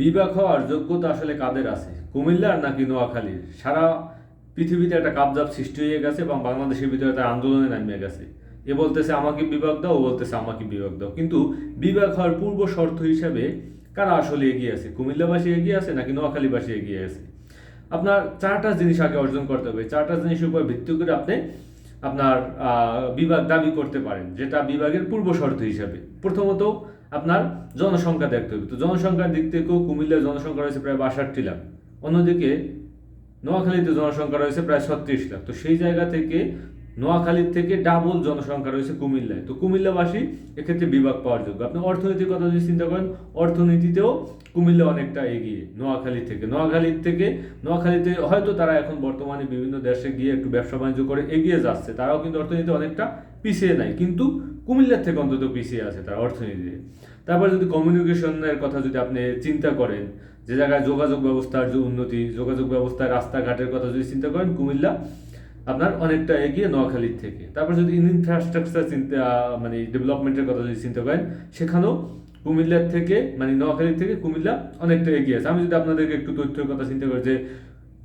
বিভাগ হওয়ার যোগ্যতা আসলে কাদের আছে? কুমিল্লার নাকি নোয়াখালীর? সারা পৃথিবীতে একটা কাবজাব সৃষ্টি হয়ে গেছে এবং বাংলাদেশের ভিতরে তার আন্দোলনে নামিয়ে গেছে। এ বলতেছে, আমাকে বিভাগ দাও, ও বলতেছে, আমাকে বিভাগ দাও। কিন্তু বিভাগ হওয়ার পূর্ব শর্ত হিসাবে কারা আসলে এগিয়ে আছে? কুমিল্লাবাসী এগিয়ে আছে নাকি নোয়াখালীবাসী এগিয়ে আছে? আপনার চারটা জিনিস আগে অর্জন করতে হবে। চারটা জিনিসের উপর ভিত্তি করে আপনি আপনার বিভাগ দাবি করতে পারেন, যেটা বিভাগের পূর্ব শর্ত হিসাবে। প্রথমত আপনার জনসংখ্যা দেখতে হবে। তো জনসংখ্যার দিক থেকেও কুমিল্লার জনসংখ্যা রয়েছে প্রায় বাষট্টি লাখ। অন্যদিকে নোয়াখালীতে জনসংখ্যা রয়েছে প্রায় ছত্রিশ লাখ। তো সেই জায়গা থেকে নোয়াখালীর থেকে ডাবল জনসংখ্যা রয়েছে কুমিল্লায়। তো কুমিল্লাবাসী এক্ষেত্রে বিভাগ পাওয়ার যোগ্য। আপনি অর্থনীতির কথা যদি চিন্তা করেন, অর্থনীতিতেও কুমিল্লা অনেকটা এগিয়ে নোয়াখালী থেকে। নোয়াখালীর থেকে, নোয়াখালীতে হয়তো তারা এখন বর্তমানে বিভিন্ন দেশে গিয়ে একটু ব্যবসা বাণিজ্য করে এগিয়ে যাচ্ছে। তারাও কিন্তু অর্থনীতি অনেকটা পিছিয়ে নাই, কিন্তু কুমিল্লার থেকে অন্তত পিছিয়ে আছে তার অর্থনীতিতে তারপর যদি কমিউনিকেশনের কথা যদি আপনি চিন্তা করেন, যে জায়গায় যোগাযোগ ব্যবস্থার যে উন্নতি, যোগাযোগ ব্যবস্থায় রাস্তাঘাটের কথা যদি চিন্তা করেন, কুমিল্লা আপনার অনেকটা এগিয়ে নোয়াখালীর থেকে। তারপর যদি ইনফ্রাস্ট্রাকচার চিন্তা মানে ডেভেলপমেন্টের কথা যদি চিন্তা করেন, সেখানেও কুমিল্লার থেকে মানে নোয়াখালীর থেকে কুমিল্লা অনেকটা এগিয়ে আছে। আমি যদি আপনাদেরকে একটু তথ্যের কথা চিন্তা করি, যে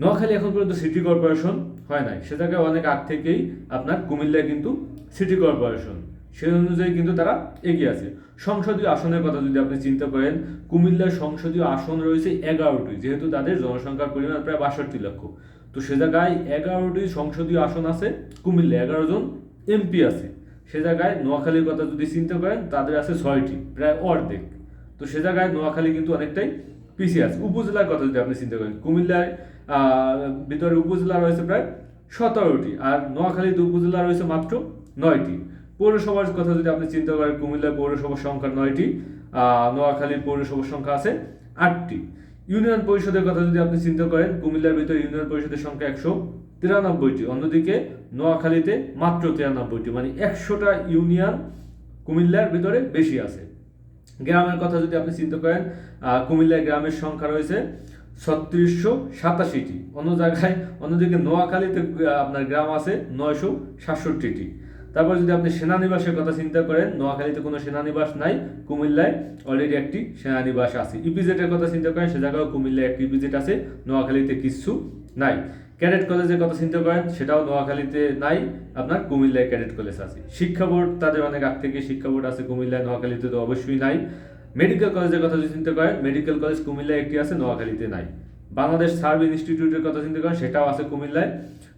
নোয়াখালী এখন পর্যন্ত সিটি কর্পোরেশন হয় নাই। সে জায়গায় অনেক আগ থেকেই আপনার কুমিল্লায় কিন্তু সিটি কর্পোরেশন সেই অনুযায়ী কিন্তু তারা এগিয়ে আছে। সংসদীয় আসনের কথা যদি আপনি চিন্তা করেন, কুমিল্লার সংসদীয় আসন রয়েছে এগারোটি, যেহেতু তাদের জনসংখ্যার পরিমাণ প্রায় বাষট্টি লক্ষ। তো সে জায়গায় এগারোটি সংসদীয় আসন আছে কুমিল্লা এগারো জন এমপি আছে। সে জায়গায় নোয়াখালীর কথা যদি চিন্তা করেন, তাদের আছে ছয়টি, প্রায় অর্ধেক। তো সে জায়গায় নোয়াখালী কিন্তু অনেকটাই পিছিয়ে আছে। উপজেলার কথা যদি আপনি চিন্তা করেন, কুমিল্লায় ভিতরে উপজেলা রয়েছে প্রায় সতেরোটি আর নোয়াখালীতে উপজেলা রয়েছে মাত্র নয়টি। পৌরসভার কথা যদি আপনি চিন্তা করেন কুমিল্লা পৌরসভার সংখ্যা নয়টি নোয়াখালীর পৌরসভার সংখ্যা আছে আটটি। ইউনিয়ন পরিষদের কথা যদি আপনি চিন্তা করেন কুমিল্লার ভিতরে ইউনিয়ন পরিষদের সংখ্যা একশো তিরানব্বইটি অন্যদিকে নোয়াখালীতে মাত্র তিরানব্বইটি মানে একশোটা ইউনিয়ন কুমিল্লার ভিতরে বেশি আছে। গ্রামের কথা যদি আপনি চিন্তা করেন আহ, কুমিল্লায় গ্রামের সংখ্যা রয়েছে ছত্রিশশো সাতাশিটি। অন্য জায়গায়, অন্যদিকে নোয়াখালীতে আপনার গ্রাম আছে নয়শো সাতষট্টিটি। তারপর যদি আপনি সেনানিবাসের কথা চিন্তা করেন, নোয়াখালীতে কোনো সেনানিবাস নাই, কুমিল্লায় অলরেডি একটি সেনানিবাস আছে। ইপিজেটের কথা চিন্তা করেন, সে জায়গাও কুমিল্লায় একটি ইপিজেট আছে, নোয়াখালীতে কিছু নাই। ক্যাডেট কলেজের কথা চিন্তা করেন, সেটাও নোয়াখালীতে নাই, আপনার কুমিল্লায় ক্যাডেট কলেজ আছে। শিক্ষা বোর্ড, তাদের অনেক আগ থেকে শিক্ষা বোর্ড আছে, কুমিল্লায়, নোয়াখালীতে তো অবশ্যই নাই। মেডিকেল কলেজের কথা যদি চিন্তা করেন মেডিকেল কলেজ কুমিল্লায় একটি আছে, নোয়াখালীতে নাই। বাংলাদেশ সার্ভ ইনস্টিটিউটের কথা চিন্তা করেন, সেটাও আছে কুমিল্লায়,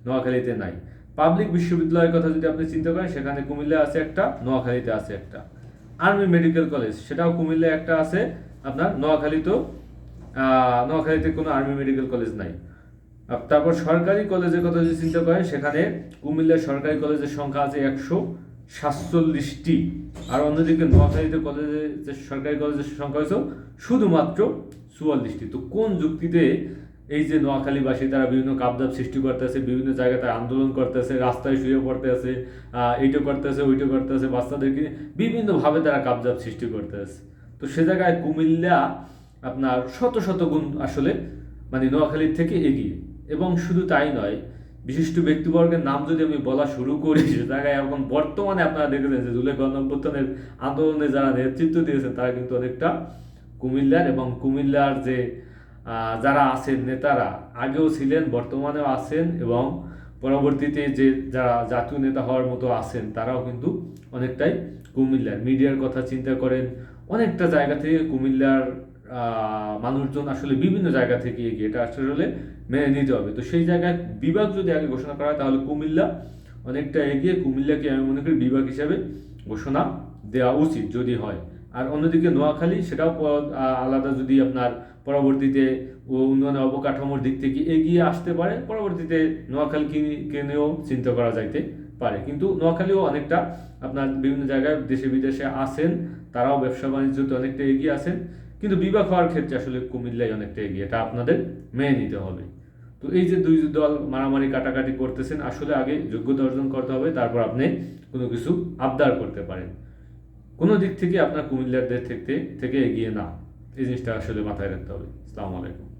নোয়াখালীতে নাই। পাবলিক বিশ্ববিদ্যালয়ের কথা যদি আপনি চিন্তা করেন, সেখানে কুমিল্লায় আছে একটা, নোয়াখালীতে আছে একটা। আর্মি মেডিকেল কলেজ সেটাও কুমিল্লায় একটা আছে, আপনার নোয়াখালীতেও নোয়াখালীতে কোনো আর্মি মেডিকেল কলেজ নাই। তারপর সরকারি কলেজের কথা যদি চিন্তা করেন, সেখানে কুমিল্লার সরকারি কলেজের সংখ্যা আছে একশো। সাতচল্লিশটি। আর অন্যদিকে নোয়াখালীতে কলেজে যে সরকারি কলেজের সংখ্যা হয়েছে শুধুমাত্র চুয়াল্লিশটি। তো কোন যুক্তিতে এই যে নোয়াখালীবাসী তারা বিভিন্ন কাবদাব সৃষ্টি করতেছে, বিভিন্ন জায়গায় তারা আন্দোলন করতেছে, রাস্তায় শুয়ে পড়তে আছে এইটা করতেছে, ওইটা করতেছে, বাচ্চাদেরকে বিভিন্নভাবে তারা কাবজাব সৃষ্টি করতেছে। তো সে জায়গায় কুমিল্লা আপনার শত শত গুণ আসলে মানে নোয়াখালীর থেকে এগিয়ে। এবং শুধু তাই নয় বিশিষ্ট ব্যক্তিবর্গের নাম যদি আমি বলা শুরু করি, সে জায়গায় এখন বর্তমানে আপনারা দেখেছেন যে জুলাই গণঅভ্যুত্থানের আন্দোলনে যারা নেতৃত্ব দিয়েছেন, তারা কিন্তু অনেকটা কুমিল্লার এবং কুমিল্লার যে যারা আছেন নেতারা আগেও ছিলেন, বর্তমানেও আছেন এবং পরবর্তীতে যে যারা জাতীয় নেতা হওয়ার মতো আছেন, তারাও কিন্তু অনেকটাই কুমিল্লার। মিডিয়ার কথা চিন্তা করেন, অনেকটা জায়গা থেকে কুমিল্লার মানুষজন আসলে বিভিন্ন জায়গা থেকে এগিয়ে এটা আসলে মেনে নিতে হবে। তো সেই জায়গায় বিভাগ যদি আগে ঘোষণা করা হয়, তাহলে কুমিল্লা অনেকটা এগিয়ে কুমিল্লাকে আমি মনে করি বিভাগ হিসাবে ঘোষণা দেওয়া উচিত যদি হয়। আর অন্যদিকে নোয়াখালী, সেটাও আলাদা যদি আপনার পরবর্তীতে ও উন্নয়ন অবকাঠামোর দিক থেকে এগিয়ে আসতে পারে, পরবর্তীতে নোয়াখালীকে নিয়েও চিন্তা করা যাইতে পারে। কিন্তু নোয়াখালীও অনেকটা আপনার বিভিন্ন জায়গায় দেশে বিদেশে আসেন তারাও ব্যবসা বাণিজ্যতে অনেকটা এগিয়ে আছেন। কিন্তু বিবাহ হওয়ার ক্ষেত্রে আসলে কুমিল্লাই অনেকটা এগিয়ে, এটা আপনাদের মেনে নিতে হবে। তো এই যে দুই দল মারামারি কাটাকাটি করতেছেন, আসলে আগে যোগ্যতা অর্জন করতে হবে, তারপর আপনি কোনো কিছু আবদার করতে পারেন। কোনো দিক থেকে আপনার কুমিল্লাদের থেকে থেকে এগিয়ে না। এই জিনিসটা আসলে মাথায় রাখতে হবে। আসসালামু আলাইকুম।